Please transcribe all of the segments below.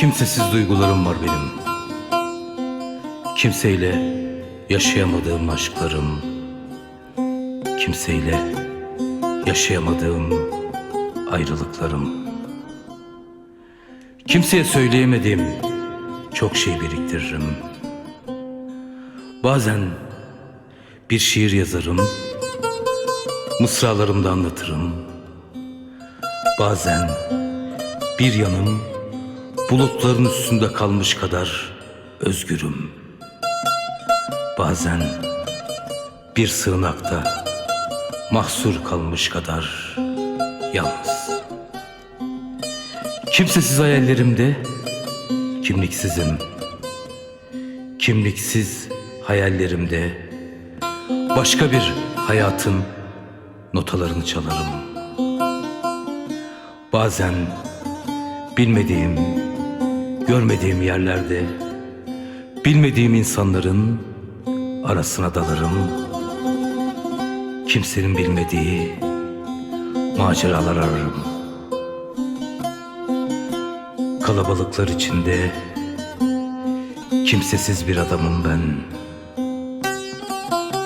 Kimsesiz duygularım var benim. Kimseyle yaşayamadığım aşklarım. Kimseyle yaşayamadığım ayrılıklarım. Kimseye söyleyemediğim çok şey biriktiririm. Bazen bir şiir yazarım, mısralarımda anlatırım. Bazen bir yanım bulutların üstünde kalmış kadar özgürüm. Bazen bir sığınakta mahsur kalmış kadar yalnız. Kimsesiz hayallerimde kimliksizim. Kimliksiz hayallerimde başka bir hayatın notalarını çalarım. Bazen bilmediğim, görmediğim yerlerde bilmediğim insanların arasına dalarım. Kimsenin bilmediği maceralar ararım. Kalabalıklar içinde kimsesiz bir adamım ben.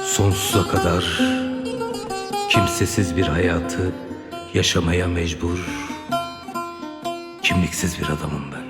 Sonsuza kadar kimsesiz bir hayatı yaşamaya mecbur, kimliksiz bir adamım ben.